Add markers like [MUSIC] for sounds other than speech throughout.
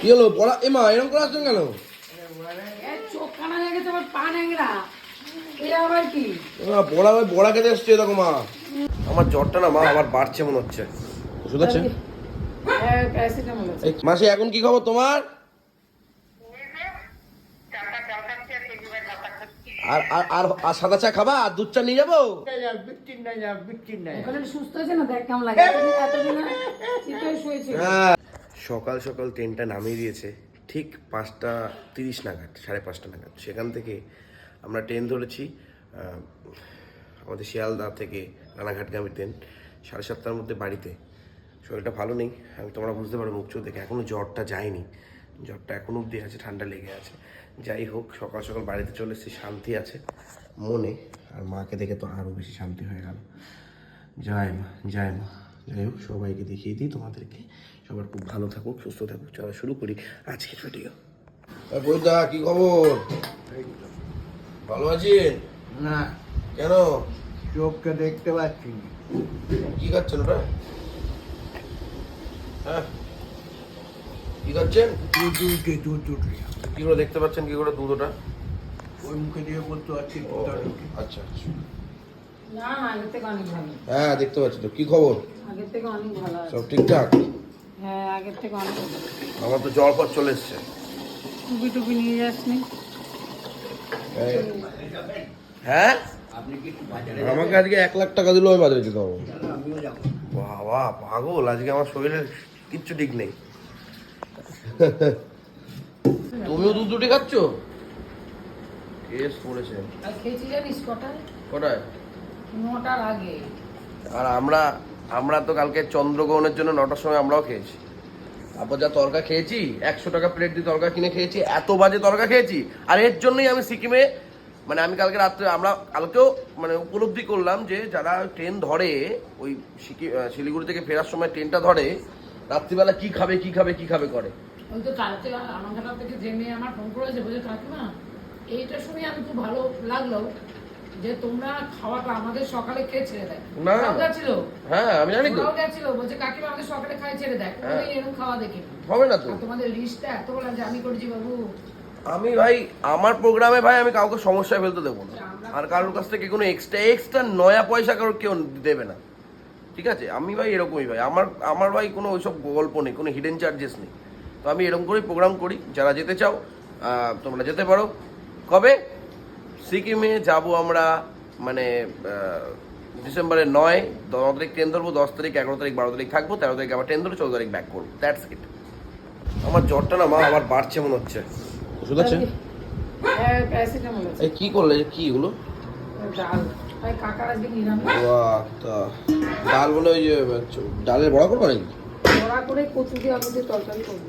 কি হলো পড়া এ মা এরকম করে আসছেন কেন? খেতে এসছে দেখো মা। আমার জ্বরটা না মা আমার বাড়ছে মনে হচ্ছে। ওষুধ আছে? হ্যাঁ মাসি এখন কি খবর তোমার? আর আর আর আর সাদা চা খাবা? আর দুধ চা নিয়ে যাব? সুস্থ আছে না? দেখ কেমন লাগে? এতদিন এতদিন শুয়েছিল হ্যাঁ। সকাল সকাল ট্রেনটা নামিয়ে দিয়েছে, ঠিক পাঁচটা তিরিশ নাগাদ, সাড়ে পাঁচটা নাগাদ। সেখান থেকে আমরা ট্রেন ধরেছি আমাদের শিয়ালদা থেকে রানাঘাটগামী ট্রেন, সাড়ে সাতটার মধ্যে বাড়িতে। শরীরটা ভালো নেই, আমি তোমরা বুঝতে পারো মুখ চোখ দেখে এখনও জ্বরটা যায়নি। জ্বরটা এখনও অবধি আছে, ঠান্ডা লেগে আছে। যাই হোক, সকাল সকাল বাড়িতে চলে এসেছি, শান্তি আছে মনে, আর মাকে দেখে তো আরও বেশি শান্তি হয়ে গেল। জয় মা জয় মা। যাই হোক, সবাইকে দেখিয়ে দিই তোমাদেরকে। সবার খুব ভালো থাকুক সুস্থ থাকুক চলা শুরু করি আজকের ভিডিও বইদা কি খবর? ভালো আছেন? না। কেন? চোখকে দেখতে পাচ্ছি না। কি খাচ্ছেন ওটা? হ্যাঁ। কি খাচ্ছেন? দুধ দুধ উঠে কি করে দেখতে পাচ্ছেন? কি করে দুধ ওটা? ওই মুখে দিয়ে বলতে পারছি আচ্ছা আচ্ছা। না না থেকে অনেক ভালো। হ্যাঁ দেখতে পাচ্ছি তো। কি খবর? আগের থেকে অনেক ভালো সব ঠিকঠাক? হ্যাঁ আগের থেকে অনেক আমার তো জ্বর পর চলে এসছে। টুপি টুপি নিয়ে যাসনি? হ্যাঁ? আপনি কি একটু বাজারে আমাকে আজকে এক লাখ টাকা দিলেও আমি বাজারে যেতে যাব বাবা পাগল আজকে আমার শরীরের কিচ্ছু ঠিক নেই। [LAUGHS] তুমিও দুধ দুটি খাচ্ছ? কেস পড়েছে। আর খেয়েছি জানিস কটায়? কটায়? নটার আগে। আর আমরা আমরা তো কালকে চন্দ্রগ্রহণের জন্য নটার সময় আমরাও খেয়েছি। তারপর যা তরকা খেয়েছি, একশো টাকা প্লেট দিয়ে তরকা কিনে খেয়েছি, এত বাজে তরকা খেয়েছি। আর এর জন্যই আমি সিকিমে মানে আমি কালকে রাত্রে, আমরা কালকেও মানে উপলব্ধি করলাম যে যারা ট্রেন ধরে, ওই শিলিগুড়ি থেকে ফেরার সময় ট্রেনটা ধরে, রাত্রিবেলা কি খাবে কি খাবে কি খাবে করে? আমার ফোন করেছে, বলছে, কাকিমা এইটা শুনে আমি খুব ভালো লাগল। যে তোমরা খাওয়াটা আমাদের সকালে খেয়ে ছেড়ে দেয়। না। ওরাও হ্যাঁ আমি জানি তো। গেছিল। বলছে কাকিমা আমাদের সকালে খাই ছেড়ে দেয়। হ্যাঁ। এরকম খাওয়া দেখি হবে না তো। তোমাদের লিস্টটা এত বললাম যে আমি করেছি বাবু। আমি ভাই আমার প্রোগ্রামে ভাই আমি কাউকে সমস্যায় ফেলতে দেবো না। আর কারোর কাছ থেকে কোনো এক্সট্রা এক্সট্রা নয়া পয়সা কারোর কেউ দেবে না। ঠিক আছে? আমি ভাই এরকমই ভাই। আমার আমার ভাই কোনো ওইসব গল্প নেই কোনো হিডেন চার্জেস নেই। তো আমি এরকম করেই প্রোগ্রাম করি। যারা যেতে চাও তোমরা যেতে পারো। কবে? সিকিমে যাব আমরা মানে ডিসেম্বরের নয় ন তারিখ ট্রেন ধরবো দশ তারিখ এগারো তারিখ বারো তারিখ থাকব তেরো তারিখ আবার ট্রেন ধরবো চৌদ্দ তারিখ ব্যাক করব। দ্যাটস ইট আমার জ্বরটা না মা আবার বাড়ছে মনে হচ্ছে। ওষুধ আছে? হ্যাঁ কি করলে? কি এগুলো? ডাল। বলে ওই যে ডালের বড়া করব নাকি? কচু দিয়ে আলু দিয়ে তরকারি করব।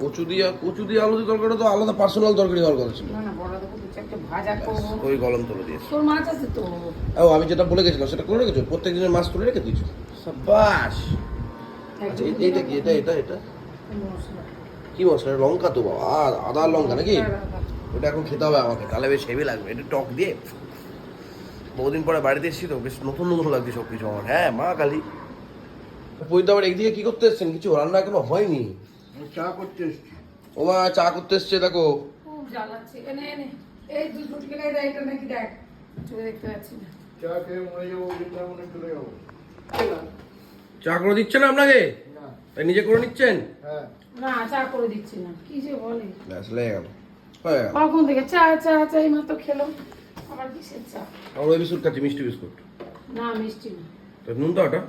কচু দিয়া কচু দিয়ে আলু দিয়ে তরকারি তো আলাদা পার্সোনাল তরকারি হওয়ার কথা ছিল। না না বড়া একটা ভাজা করব। ওই গলম তুলে দিয়েছে। তোর মাছ আছে তো? ও আমি যেটা বলে গেছিলাম সেটা করে রেখেছো? প্রত্যেক দিনের মাছ তুলে রেখে দিয়েছ? সাবাস আচ্ছা এইটা কি? এটা এটা এটা? কি মশলা? এটা লঙ্কা তো বাবা আর আদা লঙ্কা নাকি? ওটা এখন খেতে হবে আমাকে তাহলে বেশ হেভি লাগবে। এটা টক দিয়ে? বহুদিন পরে বাড়িতে এসেছি তো বেশ নতুন নতুন লাগছে সব কিছু আমার। হ্যাঁ মা কালী। বইতে আবার একদিকে কি করতে এসছেন? কিছু রান্না এখনও হয়নি? চা করতে এসছি। ও মা চা করতে এসছে দেখো। জ্বালাচ্ছে। এনে এনে। এই দুই ফুটকে নেই দেয় এটা নাকি দেখ। চোখে দেখতে পাচ্ছি না। চা খেয়ে মরে যাব ওদিনটা মনে চলে যাব। চা করে দিচ্ছে না আপনাকে? না। তাই নিজে করে নিচ্ছেন? হ্যাঁ। না চা করে দিচ্ছি না। কি যে বলে? ব্যাস লেগে গেল। কখন থেকে? চা চা চা এই মাত্র খেলো আবার কিসের চা? আমরা ওই বিস্কুট খাচ্ছি মিষ্টি বিস্কুট। না মিষ্টি না। তো নুন তো ওটা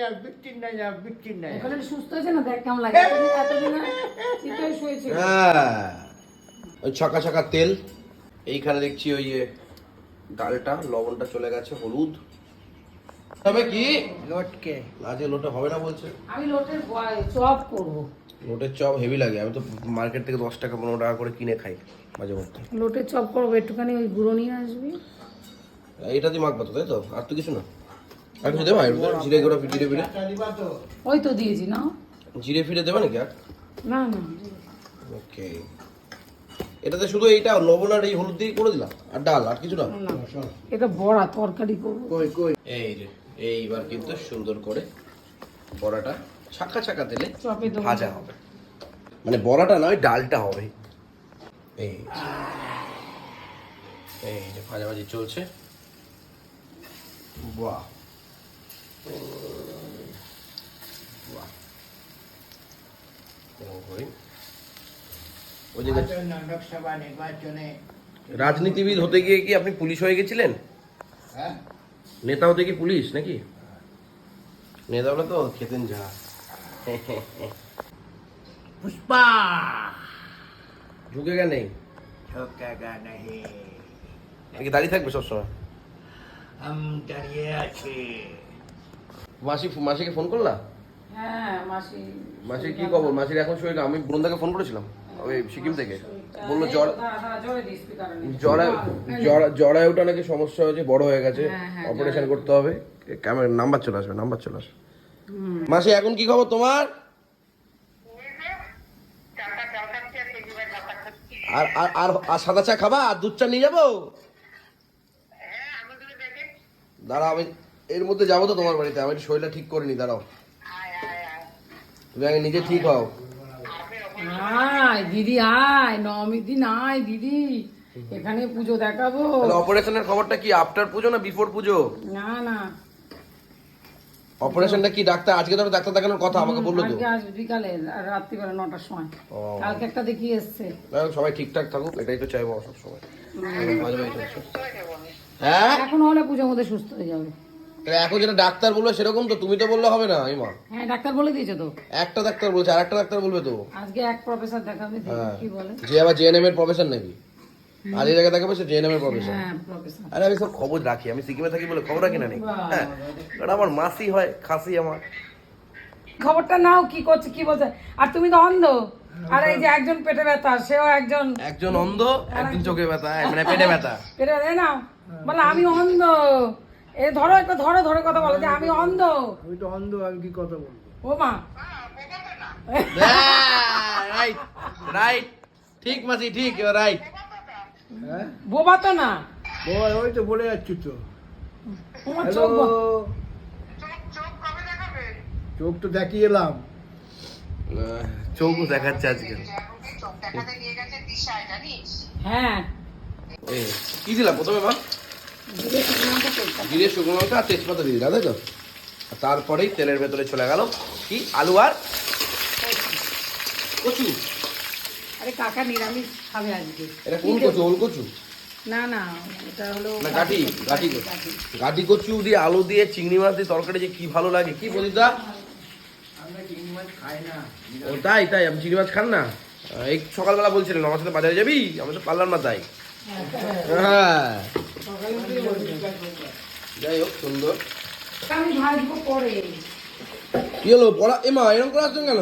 যা বিচ্ছিন না যা বিচ্ছিন না ওখানে সুস্থ আছে না? দেখ কেমন লাগে। এতদিন এতদিন হ্যাঁ। ওই ছকা ছকা তেল। এইখানে দেখছি ওই যে ডালটা লবণটা চলে গেছে হলুদ। তবে কি? লটকে। আজকে লোটে হবে না বলছে। আমি লোটের চপ করব। লোটের চপ হেভি লাগে। আমি তো মার্কেট থেকে দশ টাকা পনেরো টাকা করে কিনে খাই মাঝে মধ্যে। লোটের চপ করব একটুখানি ওই গুঁড়ো নিয়ে আসবি। এটা দিয়ে মাখবো তো তাই তো? আর তো কিছু না। আর কিছু দেবা? জিরে গুঁড়ো জিরে ফিরে ওই তো দিয়েছি না? জিরে ফিরে দেবে নাকি আর? না না। ওকে এটাতে শুধু এইটা লবণ আর এই হলুদ দিয়ে করে দিলাম আর ডাল আর কিছু না। এটা বড়া তরকারি করব। কই কই? এই যে এইবার কিন্তু সুন্দর করে বড়াটা ছাকা ছাকা তেলে ভাজা হবে। মানে বড়াটা নয় ডালটা হবে। এই এই যে ভাজাভাজি চলছে। বাহ। বাহ। এরকম করি। যে লোকসভা নির্বাচনে রাজনীতিবিদ হতে গিয়ে কি আপনি পুলিশ হয়ে গেছিলেন? হ্যাঁ? নেতা হতে কি পুলিশ নাকি? নেতা হলে তো খেতেন যা। পুষ্পা! ঝোঁকেগা নাহি নাকি দাঁড়িয়ে থাকবে সবসময়? হাম দাঁড়িয়ে আছি। মাসি মাসিকে ফোন করলা? হ্যাঁ মাসি মাসির কি খবর? মাসির এখন শরীর আমি বৃন্দাকে ফোন করেছিলাম। ওই সিকিম থেকে। বলল জ্বর জড়ায় জড়া- জড়ায়ুটা নাকি সমস্যা হয়েছে বড় হয়ে গেছে। হ্যাঁ, হ্যাঁ, অপারেশন করতে হবে। ক্যামেরা নাম্বার চলে আসবে নাম্বার চলে আসবে। মাসি এখন কি খবর তোমার? আর আর আর আর সাদা চা খাবা? আর দুধ চা নিয়ে যাব? দাঁড়াও আমি এর মধ্যে যাব তো তোমার বাড়িতে। আমি শরীরটা ঠিক করে নি দাঁড়াও তুমি আগে নিজে ঠিক হও। দিদি আয় নবমীর দিন আয় দিদি। এখানে পুজো দেখাবো। অপারেশনের খবরটা কি আফটার পুজো না বিফোর পুজো? না না। অপারেশনটা কি ডাক্তার আজকে তো ডাক্তার দেখানোর কথা আমাকে বলল তো। আজকে বিকালে রাত্রিবেলা নটার সময়। কালকে একটা দেখিয়ে এসছে। সবাই ঠিকঠাক থাকুক এটাই তো চাইব সব সময় হ্যাঁ? এখন হলে পুজোর মধ্যে সুস্থ হয়ে যাবে। তাহলে এখন যেটা ডাক্তার বলবে সেরকম তো তুমি তো বললে হবে না ইমা হ্যাঁ ডাক্তার বলে দিয়েছে তো। একটা ডাক্তার বলছে আর একটা ডাক্তার বলবে তো। আজকে এক প্রফেসর দেখাবে হ্যাঁ। কি বলে। যে আবার জেএনএম এর প্রফেসর নাকি? আর এই জায়গায় দেখাবে সে জেএনএম এর প্রফেসর হ্যাঁ আরে আমি সব খবর রাখি আমি সিকিমে থাকি বলে খবর রাখি না নাকি হ্যাঁ। কারণ আমার মাসি হয় খাসি আমার। খবরটা নাও কি করছে কি বলছে। আর তুমি তো অন্ধ। আর এই যে একজন পেটে ব্যথা সেও একজন একজন অন্ধ একজন চোখে ব্যথা মানে পেটে ব্যথা। পেটে ব্যথা নাও। বলে আমি অন্ধ। এ ধরো একটা ধরো ধরে কথা বলো যে আমি অন্ধ। আমি তো অন্ধ আমি কি কথা বলব? ও মা। রাইট রাইট ঠিক মাসি ঠিক রাইট হ্যাঁ? বোবা তো না। ও ওই তো বলে যাচ্ছি তো। হ্যালো চোখ তো দেখিয়ে এলাম। চোখ দেখাচ্ছে আজকে। হ্যাঁ। কি দিলাম প্রথমে মা? জিরে শুকনো লঙ্কা আর তেজপাতা দিয়ে দিলাম তাই তো? তারপরেই তেলের ভেতরে চলে গেল কি? আলু আর কচু। আরে কাকা নিরামিষ খাবে আজকে। এটা কোন কচু? ওল কচু? না না এটা হলো না গাঠি গাঠি কচু কচু। দিয়ে আলু দিয়ে চিংড়ি মাছ দিয়ে তরকারি যে কি ভালো লাগে কি বলিদা আমরা চিংড়ি মাছ খাই না। ও তাই তাই আপনি চিংড়ি মাছ খান না? এই সকালবেলা বলছিলেন আমার সাথে বাজারে যাবি? আমি তো পারলাম না তাই। হ্যাঁ। যাই হোক সুন্দর। আমি ভাজবো পরে। কি হলো? পড়া এমা এরকম করে আসছেন কেন?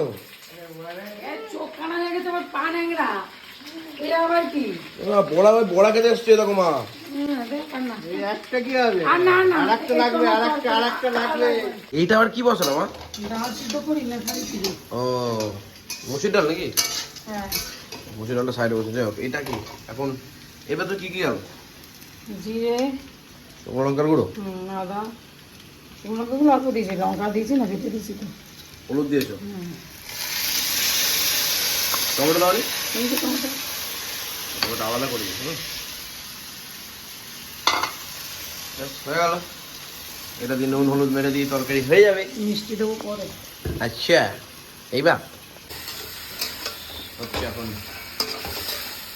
এ চোখ কানা গেছে আমার পা ন্যাংরা এ আবার কি? বড়া বড়া খেতে এসছে দেখো মা। হবে? এইটা আবার কি মা? ডাল না খালি ও মুসির ডাল নাকি? হ্যাঁ। ডালটা সাইডে বসে যাই হোক এটা কি? এখন এবার তো কি কি গেল জিরে। শুকনো লঙ্কার গুঁড়ো? হুম, আদা। শুকনো লঙ্কাগুলো অল্প দিয়েছি লঙ্কা দিয়েছি না কেটে দিয়েছি তো। হলুদ দিয়েছ? হুম। টমেটো দাও? এই যে টমেটো। টমেটো আলাদা করে দিয়েছ হয়ে গেল। এটা দিয়ে নুন হলুদ মেরে দিয়ে তরকারি হয়ে যাবে। মিষ্টি দেবো পরে। আচ্ছা এইবার। হচ্ছে এখন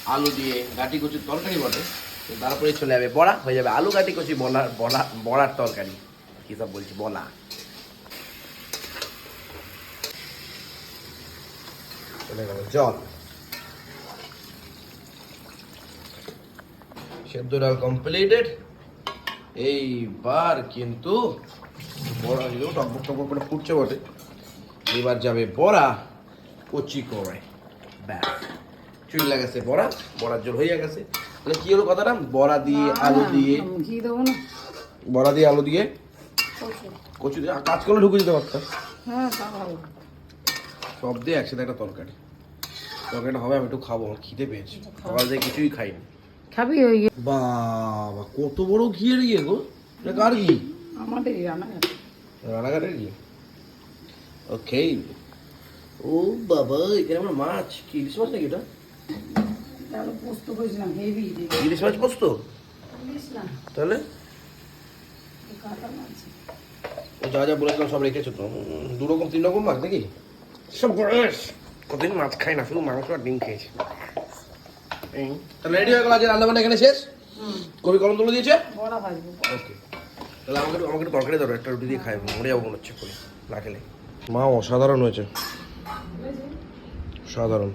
আলু দিয়ে গাটি কচুর তরকারি বটে। তারপরে চলে যাবে। বড়া হয়ে যাবে। আলু গাটি কচি বলার বলা, বড়ার তরকারি। কি সব বলছি, বলা। চলে গেল জল। সেদ্ধ ডাল কমপ্লিটেড এইবার কিন্তু বড়া দিলেও টকবক টকবক করে ফুটছে বটে। এবার যাবে বড়া কচি করে। ব্যাস। চুল লাগাছে বড়া। বড়ার জল হয়ে গেছে। মানে কি হলো কথাটা? বড়া দিয়ে আলু দিয়ে। ঘি দেবো না। বড়া দিয়ে আলু দিয়ে? কচু। দিয়ে? কাজ করলে ঢুকে যেতে পারতাম হ্যাঁ সব দিয়ে একসাথে একটা তরকারি। তরকারিটা হবে আমি একটু খাব আমার খিদে পেয়েছি। সকাল থেকে কিছুই খাইনি। খাবি ওই বাবা কত বড় ঘিয়ের ইয়ে গো। এটা কার ঘি? আমাদের রান্না রানাঘাটের ঘি। ওকে ও বাবা এখানে আমার মাছ। কি ইলিশ মাছ নাকি এটা? তাহলে পোস্ত করেছিলাম হেভি ইলিশ মাছ পোস্ত? ইলিশ না। তাহলে? ও যা যা বলেছিলাম সব রেখেছো তো। দু রকম তিন রকম মাছ নাকি? সব বয়স কতদিন মাছ খাই না শুধু মাংস আর ডিম খেয়েছি। তাহলে রেডি হয়ে গেল আজ রান্না বান্না এখানে শেষ? কবি কলম তুলে দিয়েছে? ওকে তাহলে আমাকে আমাকে একটু তরকারি ধরো একটা রুটি দিয়ে খাই মরে যাব মনে হচ্ছে করে না খেলে। মা অসাধারণ হয়েছে। সাধারণ